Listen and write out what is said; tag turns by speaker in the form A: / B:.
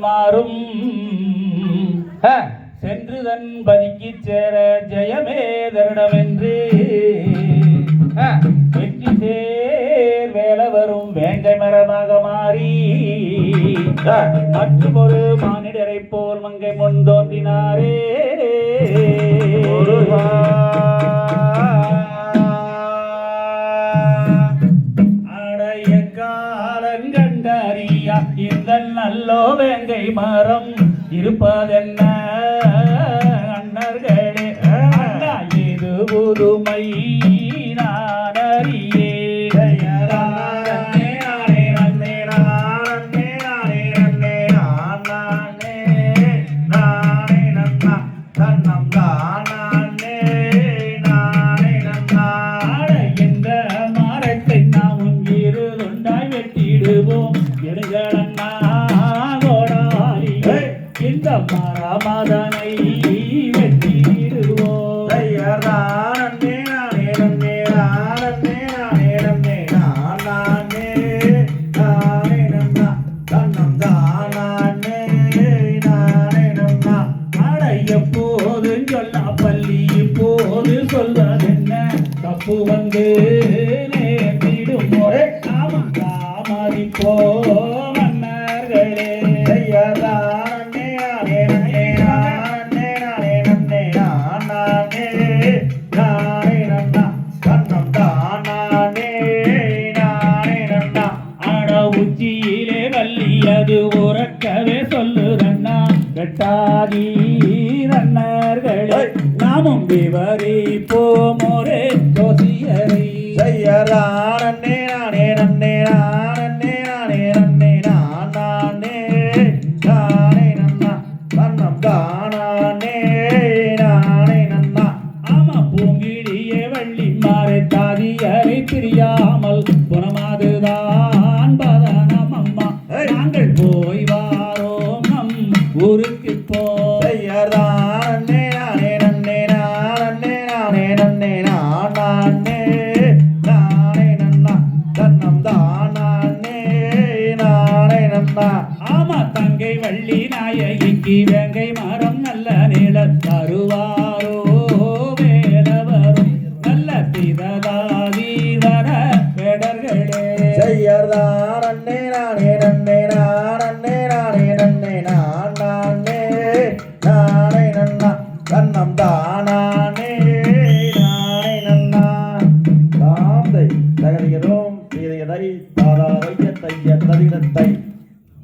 A: மாறும்.
B: ஆ,
A: சென்று தன் பதிக்கு சேர ஜெயமே தருணமென்று வெற்றி சேர் வேல வரும் வேங்கை மரமாக மாறி. மற்றும் ஒரு மானிடரை போல் மங்கை முன் தோன்றினாரே. இந்த நல்லோ வேங்கை மரம் இருப்பதென்ன அண்ணர்களே அண்ணா இது புதுமை நான் அறியே ஆட இந்த மரமதனை வெட்டிடுவோம் எப்போதும் சொல்ல பள்ளி இப்போது சொல்வதென்ன? தப்பு வந்து நேர்ந்திடும்? முறை நாம தாமதிப்போ சொல்லுதண்ணா வெட்டாதி நன்னர்களே நாமும் விவரிப்போம் ஒரே ஜோசியரை. ஆமா பூங்கிடியே வள்ளி மாறை தாதியரை பிரியாமல் புறமாதுதான் பதனம் அம்மா. நாங்கள் போய் ஆமா தங்கை வள்ளி நாயகிக்கு வேங்கை மரம் நல்ல நில தருவாரோ வேலவரும் நல்ல திரதாதி வர வேடர்களே.
B: கண்ணம் தானா